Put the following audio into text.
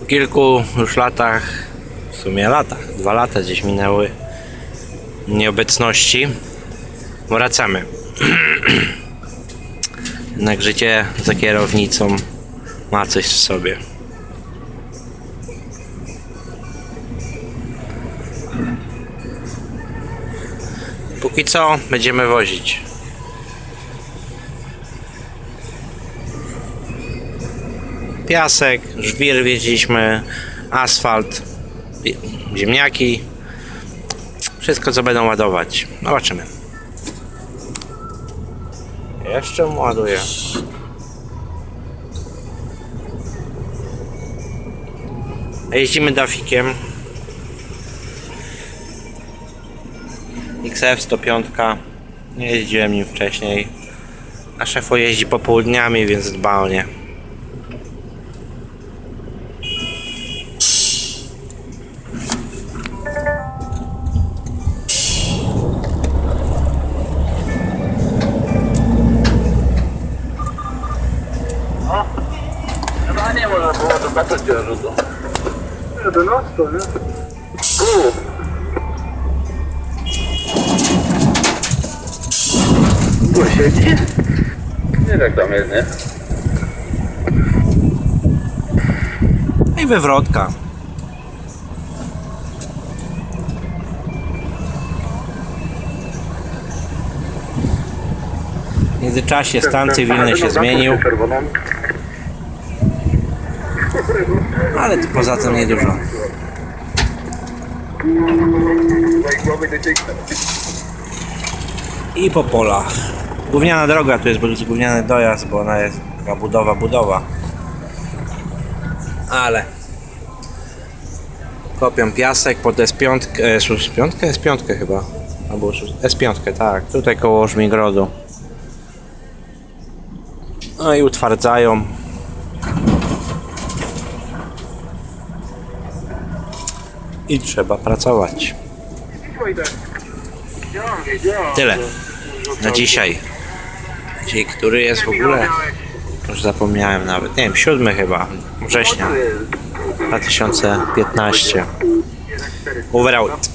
Po kilku już latach, w sumie latach, dwa lata gdzieś minęły nieobecności, wracamy. Jednak życie za kierownicą ma coś w sobie. Póki co będziemy wozić. Piasek, żwir wieźliśmy, asfalt, zie- ziemniaki. Wszystko co będą ładować. Zobaczymy. Jeszcze ładuję. Jeździmy Dafikiem. XF 105. Nie jeździłem nim wcześniej. A szefo jeździ popołudniami, więc dba o nie. Można było zobaczyć rzutu. 11, nie? Tu siedzi? Nie tak tam jest, nie? No i wywrotka. W międzyczasie stan cywilny się zmienił. Ale to poza tym niedużo. I po polach. Gówniana droga tu jest, bo to jest gówniany dojazd, bo ona jest taka budowa, budowa. Ale kopią piasek pod S5, e, S5? S5 chyba. Albo S5, tak. Tutaj koło Żmigrodu. No i utwardzają. I trzeba pracować. Tyle na dzisiaj. Dzisiaj, który jest w ogóle? Już zapomniałem nawet. Nie wiem, 7 chyba września 2015. Over out.